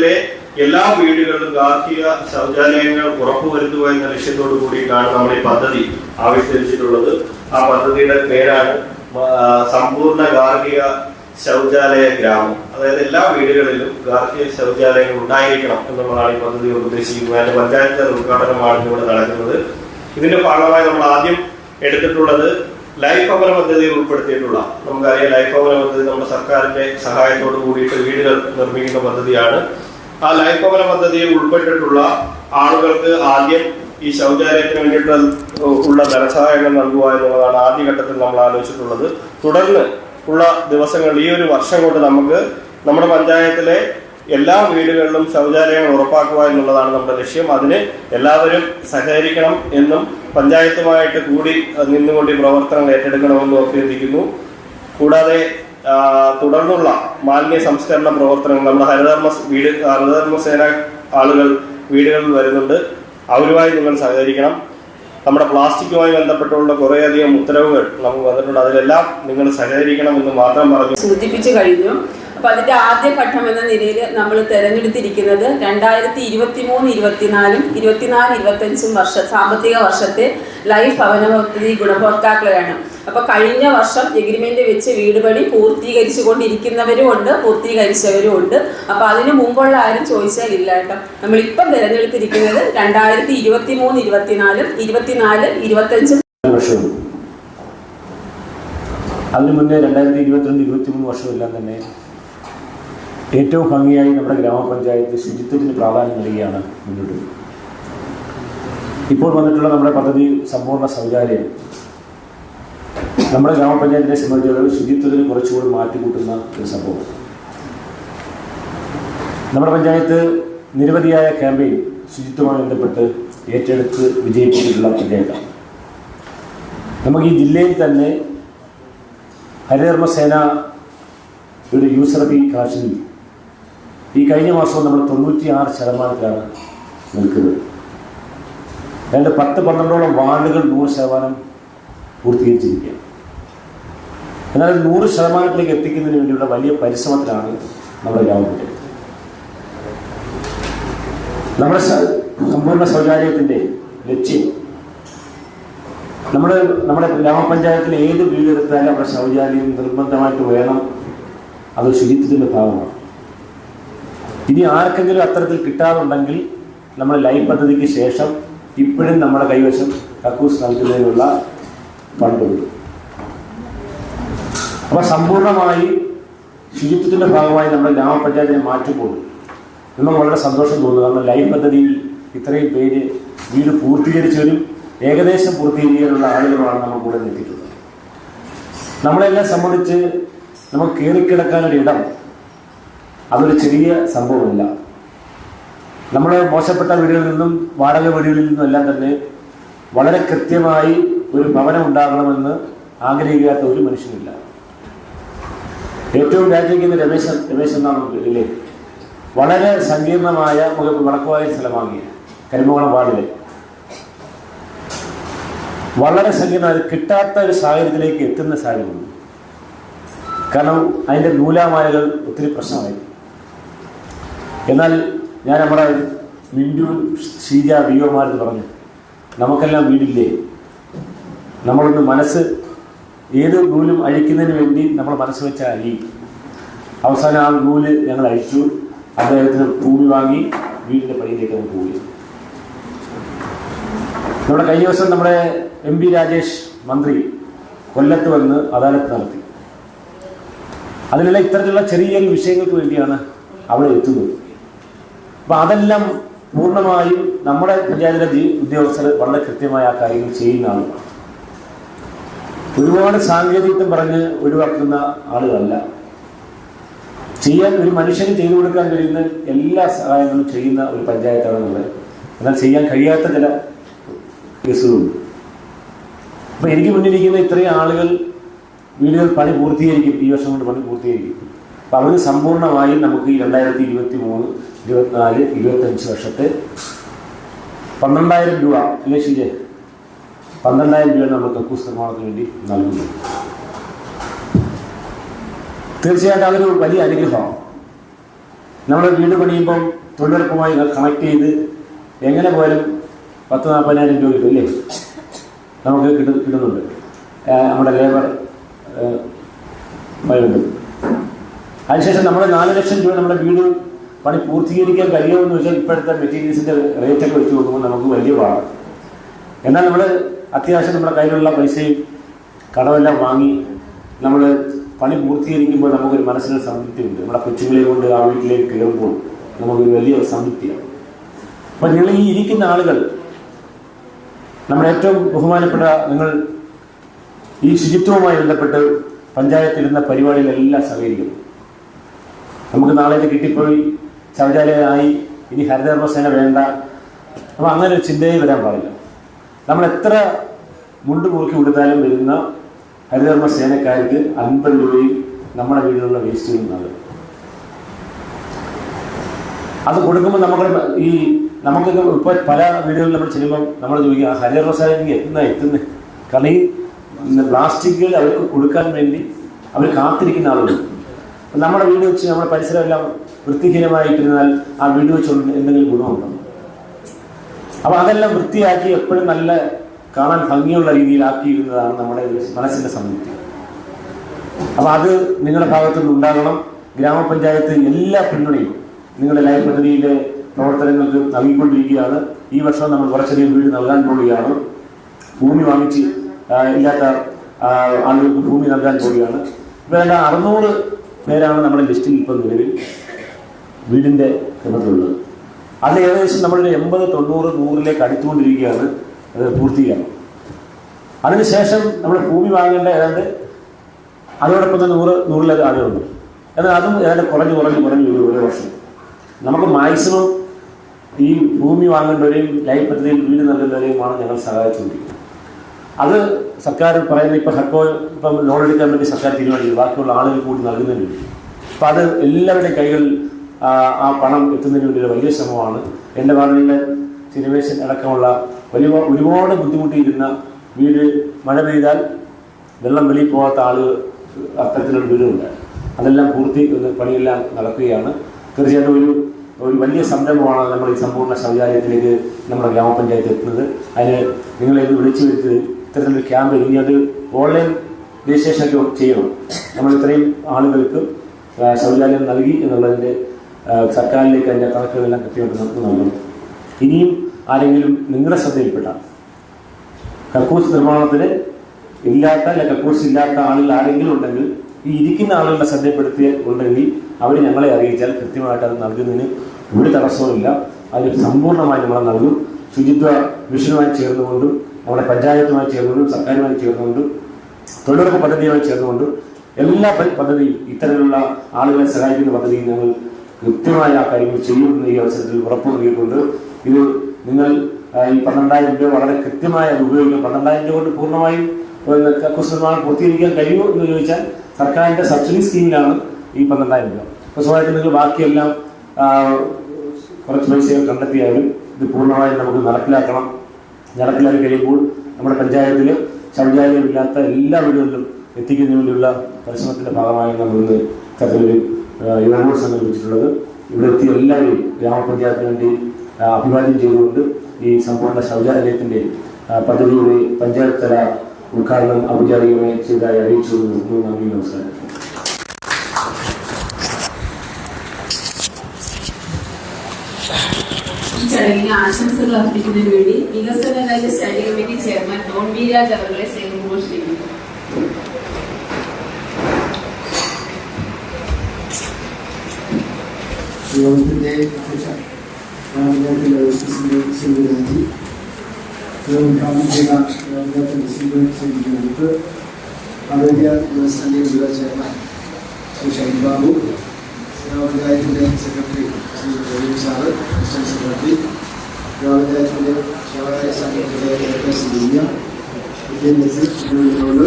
പഞ്ചായത്തിലെ എല്ലാ വീടുകളിലും ഗാർഹിക ശൗചാലയങ്ങൾ ഉറപ്പുവരുത്തുക എന്ന ലക്ഷ്യത്തോടു കൂടിയിട്ടാണ് നമ്മൾ ഈ പദ്ധതി ആവിഷ്കരിച്ചിട്ടുള്ളത്. ആ പദ്ധതിയുടെ പേരാണ് സമ്പൂർണ ഗാർഹിക ശൗചാലയ ഗ്രാമം. അതായത് എല്ലാ വീടുകളിലും ഗാർഹിക ശൗചാലയങ്ങൾ ഉണ്ടായിരിക്കണം എന്നുള്ളതാണ് ഈ പദ്ധതി ഉദ്ദേശിക്കുന്നത്. അതിന്റെ പഞ്ചായത്ത് ഉദ്ഘാടനമാണ് ഇവിടെ നടക്കുന്നത്. ഇതിന്റെ ഭാഗമായി നമ്മൾ ആദ്യം എടുത്തിട്ടുള്ളത് ലൈഫ് ഭവന പദ്ധതിയിൽ ഉൾപ്പെടുത്തിയിട്ടുള്ള നമുക്കറിയാം ലൈഫ് ഭവന പദ്ധതി നമ്മുടെ സർക്കാരിന്റെ സഹായത്തോട് കൂടിയിട്ട് വീടുകൾ നിർമ്മിക്കുന്ന പദ്ധതിയാണ്. ആ ലൈഫ് ഭവന പദ്ധതിയിൽ ഉൾപ്പെട്ടിട്ടുള്ള ആളുകൾക്ക് ആദ്യം ഈ ശൗചാലയത്തിന് വേണ്ടിയിട്ട് ഉള്ള ധനസഹായങ്ങൾ നൽകുക എന്നുള്ളതാണ് ആദ്യഘട്ടത്തിൽ നമ്മൾ ആലോചിച്ചിട്ടുള്ളത്. തുടർന്ന് ഉള്ള ദിവസങ്ങൾ ഈ ഒരു വർഷം കൊണ്ട് നമുക്ക് നമ്മുടെ പഞ്ചായത്തിലെ എല്ലാ വീടുകളിലും ശൗചാലയങ്ങൾ ഉറപ്പാക്കുക എന്നുള്ളതാണ് നമ്മുടെ ലക്ഷ്യം. അതിന് എല്ലാവരും സഹകരിക്കണം എന്നും പഞ്ചായത്തുമായിട്ട് കൂടി നിന്നുകൊണ്ട് പ്രവർത്തനങ്ങൾ ഏറ്റെടുക്കണമെന്നും അഭ്യർത്ഥിക്കുന്നു. കൂടാതെ തുടർന്നുള്ള മാലിന്യ സംസ്കരണ പ്രവർത്തനങ്ങൾ നമ്മുടെ ഹരിതകർമ്മ വീട് ഹരിതകർമ്മ സേന ആളുകൾ വീടുകളിൽ വരുന്നുണ്ട്. അവരുമായി നിങ്ങൾ സഹകരിക്കണം. നമ്മുടെ പ്ലാസ്റ്റിക്കുമായി ബന്ധപ്പെട്ടുള്ള കുറേയധികം ഉത്തരവുകൾ നമുക്ക് വന്നിട്ടുണ്ട്. അതിലെല്ലാം നിങ്ങൾ സഹകരിക്കണം എന്ന് മാത്രം പറഞ്ഞു. സൂചിപ്പിച്ചു കഴിഞ്ഞു. അപ്പൊ അതിന്റെ ആദ്യ ഘട്ടം എന്ന നിലയിൽ നമ്മൾ തെരഞ്ഞെടുത്തിരിക്കുന്നത് രണ്ടായിരത്തി ഇരുപത്തി മൂന്ന് ഇരുപത്തിനാലും ഇരുപത്തിനാല് ഇരുപത്തഞ്ചും വർഷ സാമ്പത്തിക വർഷത്തെ ലൈഫ് ഭവന പദ്ധതി ഗുണഭോക്താക്കളെയാണ്. അപ്പൊ കഴിഞ്ഞ വർഷം എഗ്രിമെന്റ് വെച്ച് വീട് പണി പൂർത്തീകരിച്ചു കൊണ്ടിരിക്കുന്നവരും ഉണ്ട് പൂർത്തീകരിച്ചവരും ഉണ്ട്. അപ്പൊ അതിന് മുമ്പുള്ള ആരും ചോദിച്ചാൽ ഇല്ല കേട്ടോ. നമ്മൾ ഇപ്പം തിരഞ്ഞെടുത്തിരിക്കുന്നത് രണ്ടായിരത്തി ഇരുപത്തി മൂന്ന് ഇരുപത്തിനാലും ഇരുപത്തിനാല് ഇരുപത്തഞ്ചും വർഷവും. അതിനു മുന്നേ രണ്ടായിരത്തി ഇരുപത്തിരണ്ട് ഇരുപത്തി മൂന്ന് വർഷമെല്ലാം തന്നെ ഏറ്റവും ഭംഗിയായി നമ്മുടെ ഗ്രാമപഞ്ചായത്ത് ശുചിത്വത്തിന് പ്രാധാന്യം നൽകിയാണ് മുന്നോട്ട്. ഇപ്പോൾ വന്നിട്ടുള്ള നമ്മുടെ പദ്ധതി സമ്പൂർണ ശൗചാലയം നമ്മുടെ ഗ്രാമപഞ്ചായത്തിനെ സംബന്ധിച്ചിടത്തോളം ശുചിത്വത്തിന് കുറച്ചുകൂടി മാറ്റിക്കൂട്ടുന്ന ഒരു സംഭവം. നമ്മുടെ പഞ്ചായത്ത് നിരവധിയായ ക്യാമ്പയിൻ ശുചിത്വവുമായി ബന്ധപ്പെട്ട് ഏറ്റെടുത്ത് വിജയിപ്പിച്ചിട്ടുള്ള പഞ്ചായത്താണ് നമുക്ക് ഈ ജില്ലയിൽ തന്നെ ഹരിധർമ്മസേനയുടെ യൂസർ ഫീ കാശിൽ ഈ കഴിഞ്ഞ മാസം നമ്മൾ തൊണ്ണൂറ്റി ആറ് ശതമാനത്തിലാണ് നിൽക്കുന്നത്. രണ്ട് പത്ത് പന്ത്രണ്ടോളം വാർഡുകൾ നൂറ് ശതമാനം പൂർത്തീകരിച്ചിരിക്കുകയാണ്. എന്നാൽ നൂറ് ശതമാനത്തിലേക്ക് എത്തിക്കുന്നതിന് വേണ്ടിയുള്ള വലിയ പരിശ്രമത്തിലാണ് നമ്മുടെ ഗവൺമെന്റ് നമ്മുടെ സമ്പൂർണ ശൗചാലയത്തിന്റെ ലക്ഷ്യം. നമ്മുടെ നമ്മുടെ ഗ്രാമപഞ്ചായത്തിൽ ഏത് വീടെടുത്താലും നമ്മുടെ ശൗചാലയം നിർബന്ധമായിട്ട് വേണം. അത് ശുചിത്വത്തിന്റെ ഭാഗമാണ്. ഇനി ആർക്കെങ്കിലും അത്തരത്തിൽ കിട്ടാറുണ്ടെങ്കിൽ നമ്മൾ ലൈഫ് പദ്ധതിക്ക് ശേഷം ഇപ്പോഴും നമ്മുടെ കൈവശം കക്കൂസ് നൽകുന്നതിനുള്ള ഫണ്ടുണ്ട് അപ്പോൾ സമ്പൂർണമായി ശുചിത്വത്തിന്റെ ഭാഗമായി നമ്മുടെ ഗ്രാമപഞ്ചായത്തിനെ മാറ്റുമ്പോൾ നമുക്ക് വളരെ സന്തോഷം തോന്നുന്നു. കാരണം ലൈഫ് പദ്ധതിയിൽ ഇത്രയും പേര് വീട് പൂർത്തീകരിച്ചവരും ഏകദേശം പൂർത്തീകരിക്കാനുള്ള ആളുകളാണ് നമ്മൾ കൂടെ എത്തിയിട്ടുള്ളത് നമ്മളെല്ലാം സംബന്ധിച്ച് നമുക്ക് കയറിക്കിടക്കാനൊരു ഇടം അതൊരു ചെറിയ സംഭവമല്ല. നമ്മുടെ മോശപ്പെട്ട വീടുകളിൽ നിന്നും വാടക വീടുകളിൽ നിന്നും എല്ലാം തന്നെ വളരെ കൃത്യമായി ഒരു ഭവനം ഉണ്ടാകണമെന്ന് ആഗ്രഹിക്കാത്ത ഒരു മനുഷ്യനില്ല. ഏറ്റവും രാജിക്കുന്ന രമേശൻ രമേശൻ എന്നാണ് ഇല്ലേ? വളരെ സങ്കീർണമായ വടക്കുവായ സ്ഥലമാകിയ കരിമകുളം വാർഡിലെ. വളരെ സങ്കീർണ കിട്ടാത്ത ഒരു സാഹചര്യത്തിലേക്ക് എത്തുന്ന സാഹചര്യമുണ്ട്. കാരണം അതിന്റെ നൂലാമാലകൾ ഒത്തിരി പ്രശ്നമായി. എന്നാൽ ഞാൻ നമ്മുടെ മിൻഡു ഷീജ വിയോമാരെന്ന് പറഞ്ഞു നമുക്കെല്ലാം വീടില്ലേ? നമ്മളൊന്ന് മനസ്സ് ഏത് നൂലും അഴിക്കുന്നതിന് വേണ്ടി നമ്മൾ മനസ്സ് വെച്ച അരി. അവസാനം ആ നൂൽ ഞങ്ങൾ അഴിച്ചു. അദ്ദേഹത്തിന് ഭൂമി വാങ്ങി വീടിന്റെ പണിയിലേക്ക് നമുക്ക് പോയി. നമ്മുടെ കഴിഞ്ഞ ദിവസം നമ്മുടെ എം പി രാജേഷ് മന്ത്രി കൊല്ലത്ത് വന്ന് അദാലത്ത് നടത്തി. അതിലുള്ള ഇത്തരത്തിലുള്ള ചെറിയ വിഷയങ്ങൾക്ക് വേണ്ടിയാണ് അവിടെ എത്തുന്നത്. അപ്പം അതെല്ലാം പൂർണമായും നമ്മുടെ പഞ്ചായത്തിലെ ഉദ്യോഗസ്ഥർ വളരെ കൃത്യമായ ആ കാര്യങ്ങൾ ചെയ്യുന്ന ആളുകളാണ് ഒരുപാട് സാങ്കേതികത്വം പറഞ്ഞ് ഒഴിവാക്കുന്ന ആളുകളല്ല. ചെയ്യാൻ ഒരു മനുഷ്യന് ചെയ്തു കൊടുക്കാൻ കഴിയുന്ന എല്ലാ സഹായങ്ങളും ചെയ്യുന്ന ഒരു പഞ്ചായത്താണ് നമ്മൾ എന്നാൽ ചെയ്യാൻ കഴിയാത്ത ചില കേസുകളുണ്ട്. അപ്പൊ എനിക്ക് മുന്നിലിരിക്കുന്ന ഇത്രയും ആളുകൾ വീടുകൾ പണി പൂർത്തീകരിക്കും ഈ വർഷം കൊണ്ട് പണി പൂർത്തീകരിക്കും. അപ്പൊ അവർ സമ്പൂർണമായും നമുക്ക് ഈ രണ്ടായിരത്തി ഇരുപത്തി മൂന്ന് ഇരുപത്തിനാല് ഇരുപത്തഞ്ച് വർഷത്തെ പന്ത്രണ്ടായിരം രൂപ. അല്ലേ ശരിയെ പന്ത്രണ്ടായിരം രൂപ നമ്മൾ കക്കൂസ് നിർമ്മാണത്തിന് വേണ്ടി നൽകുന്നു. തീർച്ചയായിട്ടും അതൊരു വലിയ അനുഗ്രഹമാണ്. നമ്മൾ വീട് പണിയുമ്പം തൊഴിലുറപ്പുമായി കണക്ട് ചെയ്ത് എങ്ങനെ പോയാലും പത്ത് നാൽപ്പതിനായിരം രൂപ കിട്ടും അല്ലേ നമുക്ക് കിട്ടു കിട്ടുന്നുണ്ട്. നമ്മുടെ ലേബർ വരുന്നുണ്ട് അതിനുശേഷം നമ്മൾ നാല് ലക്ഷം രൂപ നമ്മുടെ വീട് പണി പൂർത്തീകരിക്കാൻ കഴിയുമെന്ന് വെച്ചാൽ ഇപ്പോഴത്തെ മെറ്റീരിയൽസിന്റെ റേറ്റൊക്കെ വെച്ച് നോക്കുമ്പോൾ നമുക്ക് വലിയ പാടാണ് എന്നാൽ നമ്മൾ അത്യാവശ്യം നമ്മുടെ കയ്യിലുള്ള പൈസയും കടമെല്ലാം വാങ്ങി നമ്മൾ പണി പൂർത്തീകരിക്കുമ്പോൾ നമുക്കൊരു മനസ്സിനൊരു സംതൃപ്തിയുണ്ട്. നമ്മുടെ കൊച്ചുങ്ങളെ കൊണ്ട് ആ വീട്ടിലേക്ക് കയറുമ്പോൾ നമുക്കൊരു വലിയ സംതൃപ്തിയാണ്. അപ്പം നിങ്ങൾ ഈ ഇരിക്കുന്ന ആളുകൾ നമ്മുടെ ഏറ്റവും ബഹുമാനപ്പെട്ട നിങ്ങൾ ഈ ശുചിത്വവുമായി ബന്ധപ്പെട്ട് പഞ്ചായത്തിലിരുന്ന പരിപാടികളെല്ലാം സഹകരിക്കുന്നു. നമുക്ക് നാളെ ഇത് കിട്ടിപ്പോയി ശൗചാലയമായി ഇനി ഹരിതകർമ്മസേന വേണ്ട. അപ്പം അങ്ങനെ ഒരു ചിന്തയെ വരാൻ പാടില്ല. നമ്മൾ എത്ര മുണ്ട് മുറുക്കി കൊടുത്താലും വരുന്ന ഹരിതകർമ്മ സേനക്കാർക്ക് അൻപത് രൂപയും നമ്മുടെ വീട്ടിലുള്ള വേസ്റ്റ് നൽകും അത് കൊടുക്കുമ്പോൾ നമുക്ക് ഈ നമുക്കൊക്കെ ഇപ്പോൾ പല വീടുകളിൽ നമ്മൾ ചെല്ലുമ്പോൾ നമ്മൾ ചോദിക്കുക ആ ഹരിതകർമ്മ സേനയ്ക്ക് എത്തുന്ന എത്തുന്നത് കാരണം ഈ പ്ലാസ്റ്റിക്കുകൾ അവർക്ക് കൊടുക്കാൻ വേണ്ടി അവർ കാത്തിരിക്കുന്ന ആളുകൾ. നമ്മുടെ വീട് വെച്ച് നമ്മുടെ പരിസരമെല്ലാം വൃത്തിഹീനമായിട്ടിരുന്നാൽ ആ വീട് വെച്ചുകൊണ്ട് എന്തെങ്കിലും ഗുണമുണ്ടോ? അപ്പോൾ അതെല്ലാം വൃത്തിയാക്കി എപ്പോഴും നല്ല കാണാൻ ഭംഗിയുള്ള രീതിയിലാക്കിയിരുന്നതാണ് നമ്മുടെ മനസ്സിന്റെ സംതൃപ്തി അപ്പോൾ അത് നിങ്ങളുടെ ഭാഗത്തുനിന്ന് ഉണ്ടാകണം. ഗ്രാമപഞ്ചായത്ത് എല്ലാ പിന്തുണയും നിങ്ങളുടെ ലൈഫ് പദ്ധതിയിലെ പ്രവർത്തനങ്ങൾക്ക് നൽകിക്കൊണ്ടിരിക്കുകയാണ്. ഈ വർഷം നമ്മൾ കുറച്ചധികം വീട് നൽകാൻ പോവുകയാണ്. ഭൂമി വാങ്ങിച്ച് ഇല്ലാത്ത ആളുകൾക്ക് ഭൂമി നൽകാൻ പോവുകയാണ്. വേണ്ട അറുന്നൂറ് പേരാണ് നമ്മുടെ ലിസ്റ്റിൽ ഇപ്പം നിലവിൽ വീടിന്റെ ക്രമത്തിലുള്ളത് അത് ഏകദേശം നമ്മളൊരു എൺപത് തൊണ്ണൂറ് നൂറിലേക്ക് അടുത്തുകൊണ്ടിരിക്കുകയാണ് അത് പൂർത്തീകരണം. അതിനുശേഷം നമ്മൾ ഭൂമി വാങ്ങേണ്ട ഏതാണ്ട് അതോടൊപ്പം തന്നെ നൂറ് നൂറിലധികം ആളുകളുണ്ട് എന്നാൽ അതും ഏതാണ്ട് കുറഞ്ഞു കുറഞ്ഞു കുറഞ്ഞ് ഓരോ വർഷം. നമുക്ക് മാക്സിമം ഈ ഭൂമി വാങ്ങേണ്ടവരെയും ലൈഫ് പദ്ധതിയിൽ വീട് നൽകുന്നവരെയുമാണ് ഞങ്ങൾ സഹായിച്ചുകൊണ്ടിരിക്കുന്നത്. അത് സർക്കാർ പറയുന്ന ഇപ്പം ഹക്കോ ഇപ്പം ലോൺ എടുക്കാൻ വേണ്ടി സർക്കാർ തീരുമാനിക്കും ബാക്കിയുള്ള ആളുകൾ കൂടി നൽകുന്നതിന് വേണ്ടി. അപ്പം അത് എല്ലാവരുടെയും കൈകളിൽ ആ, പണം എത്തുന്നതിന് വേണ്ടിയുള്ള വലിയ ശ്രമമാണ്. എന്റെ വാർഡിലെ സിനിമേഷൻ അടക്കമുള്ള വലിയ ഒരുപാട് ബുദ്ധിമുട്ടിയിരുന്ന വീട് മഴ പെയ്താൽ വെള്ളം വെളിയിൽ പോകാത്ത ആളുകൾ അത്തരത്തിലുള്ള വീടുണ്ട്. അതെല്ലാം പൂർത്തി പണിയെല്ലാം നടക്കുകയാണ്. തീർച്ചയായിട്ടും ഒരു ഒരു വലിയ സംരംഭമാണ് നമ്മൾ ഈ സമ്പൂർണ ശൗചാലയത്തിലേക്ക് നമ്മുടെ ഗ്രാമപഞ്ചായത്ത് എത്തുന്നത്. അതിന് നിങ്ങളെ ഇത് വിളിച്ചു വരുത്തി ഇത്തരത്തിലൊരു ക്യാമ്പ് ഇനി അത് ഓൺലൈൻ രജിസ്ട്രേഷനൊക്കെ ചെയ്യണം. നമ്മൾ ഇത്രയും ആളുകൾക്ക് ശൗചാലയം നൽകി എന്നുള്ളതിന്റെ സർക്കാരിലേക്ക് അതിന്റെ കണക്കുകളെല്ലാം കൃത്യമായിട്ട് നമുക്ക് ഇനിയും ആരെങ്കിലും നിങ്ങളുടെ ശ്രദ്ധയിൽപ്പെട്ട കക്കൂസ് നിർമ്മാണത്തിന് ഇല്ലാത്ത അല്ല കക്കൂസ് ഇല്ലാത്ത ആളുകൾ ആരെങ്കിലും ഉണ്ടെങ്കിൽ ഈ ഇരിക്കുന്ന ആളുകളെ ശ്രദ്ധപ്പെടുത്തിയ ഉണ്ടെങ്കിൽ അവർ ഞങ്ങളെ അറിയിച്ചാൽ കൃത്യമായിട്ട് അത് നൽകുന്നതിന് ഒരു തടസ്സവുമില്ല അതിന് സമ്പൂർണമായി നമ്മൾ നൽകും. ശുചിത്വ മിഷനുമായി ചേർന്നുകൊണ്ടും നമ്മുടെ പഞ്ചായത്തുമായി ചേർന്നുകൊണ്ടും സർക്കാരുമായി ചേർന്നുകൊണ്ടും തൊഴിലുറപ്പ് പദ്ധതിയുമായി ചേർന്നുകൊണ്ടും എല്ലാ പദ്ധതിയും ഇത്തരത്തിലുള്ള ആളുകളെ സഹായിക്കുന്ന പദ്ധതിയും ഞങ്ങൾ കൃത്യമായ കാര്യങ്ങൾ ചെയ്യുമെന്ന് ഈ അവസരത്തിൽ ഉറപ്പ് നൽകിയിട്ടുണ്ട്. ഇത് നിങ്ങൾ ഈ പന്ത്രണ്ടായിരം രൂപ വളരെ കൃത്യമായി അത് ഉപയോഗിക്കും. പന്ത്രണ്ടായിരം രൂപ കൊണ്ട് പൂർണമായും കുസൃതമാണ് പൂർത്തീകരിക്കാൻ കഴിയുമോ എന്ന് ചോദിച്ചാൽ സർക്കാരിന്റെ സബ്സിഡി സ്കീമിലാണ് ഈ പന്ത്രണ്ടായിരം രൂപ. അപ്പോൾ സ്വാഭാവികമായിട്ടും നിങ്ങൾ ബാക്കിയെല്ലാം കുറച്ച് പൈസകൾ കണ്ടെത്തിയാലും ഇത് പൂർണമായും നമുക്ക് നടപ്പിലാക്കണം. നടപ്പിലാക്കി കഴിയുമ്പോൾ നമ്മുടെ പഞ്ചായത്തിൽ ശൗചാലയമില്ലാത്ത എല്ലാ വീടുകളിലും എത്തിക്കുന്നതിനുള്ള പരിശ്രമത്തിന്റെ ഭാഗമായി നമ്മൾ ഇന്ന് ഇത്തരത്തിലൊരു യോഗം സംഘടിപ്പിച്ചിട്ടുള്ളത് ഇവിടെ എത്തിയ എല്ലാവരെയും ഗ്രാമപഞ്ചായത്തിന് വേണ്ടി അഭിവാദ്യം ചെയ്തുകൊണ്ട് ഈ സമ്പൂർണ ശൗചാലയത്തിന്റെ പദ്ധതിയുടെ പഞ്ചായത്ത് തല ഉദ്ഘാടനം ഔപചാരികമായി ചെയ്തതായി അറിയിച്ചു നിർത്തുന്നു. നന്ദി നമസ്കാരം. ചടങ്ങിന് ആശംസകൾ അർപ്പിക്കുന്നതിന് വേണ്ടി വികസനകാര്യ study committee chairman Don V Raj അവരുടെ സേവനമോൾ ക്ഷണിക്കുന്നു യോഗത്തിന്റെ അധ്യക്ഷ ഗ്രാമപഞ്ചായത്തിലെ പ്രസിഡന്റ് ശ്രീ രാജി ഉദ്ഘാടനം ചെയ്ത ഗ്രാമപഞ്ചായത്ത് പ്രസിഡന്റ് ശ്രീ ജോത്ത് ആരോഗ്യ വ്യവസ്ഥയുടെ ജില്ലാ ചെയർമാൻ ശ്രീ ഷൈൻ ബാബു ഗ്രാമപഞ്ചായത്തിന്റെ secretary Shri Ravind sir assistant secretary ഗ്രാമപഞ്ചായത്തിന്റെ ക്ഷേമകാര്യ സംഘത്തിന്റെ ഡയറക്ടർ ശ്രീ ദിവ്യ വിദ്യാഭ്യാസ എന്നിവരോട്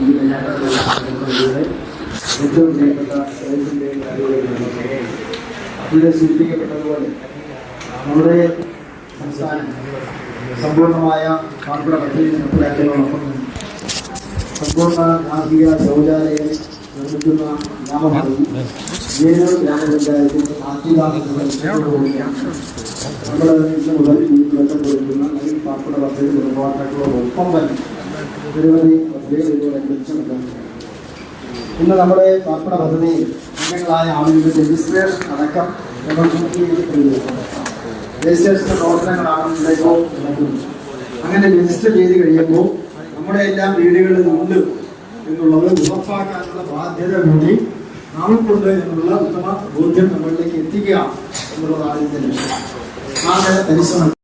വിദ്യാഭ്യാസ ഏറ്റവും പ്രിയപ്പെട്ട കാര്യങ്ങൾ ഇവിടെ സൂചിപ്പിക്കപ്പെട്ടതുപോലെ നമ്മുടെ സംസ്ഥാനം സമ്പൂർണമായ പാർപ്പിട പദ്ധതി സമ്പൂർണ ഗാർഹിക ശൗചാലയം നിർമ്മിക്കുന്ന ഗ്രാമമായി വേലൂർ ഗ്രാമപഞ്ചായത്തിന്റെ നമ്മൾ ഇന്ന് മുതൽ തുടക്കം കൊടുക്കുന്ന പാർപ്പിട പദ്ധതി നിർമ്മാതാക്കളോടൊപ്പം തന്നെ നിരവധി പദ്ധതികൾ നടക്കുന്നു ഇന്ന് നമ്മുടെ പാർപ്പിട പദ്ധതിയിൽ അംഗങ്ങളായ ആളുകളുടെ രജിസ്ട്രേഷൻ അടക്കം നമ്മൾ പൂർത്തീകരിക്കപ്പെടുകയാണ് രജിസ്ട്രേഷന്റെ പ്രവർത്തനങ്ങളാണ് അങ്ങനെ രജിസ്റ്റർ ചെയ്ത് കഴിയുമ്പോൾ നമ്മുടെ എല്ലാം വീടുകളിൽ ഉണ്ട് എന്നുള്ളത് ഉറപ്പാക്കാനുള്ള ബാധ്യത കൂടി നമുക്കുണ്ട് എന്നുള്ള ഉത്തമ ബോധ്യം നമ്മളിലേക്ക് എത്തിക്കുക എന്നുള്ളതാണ് ഇതിന്റെ ലക്ഷ്യം ആ പരിശ്രമം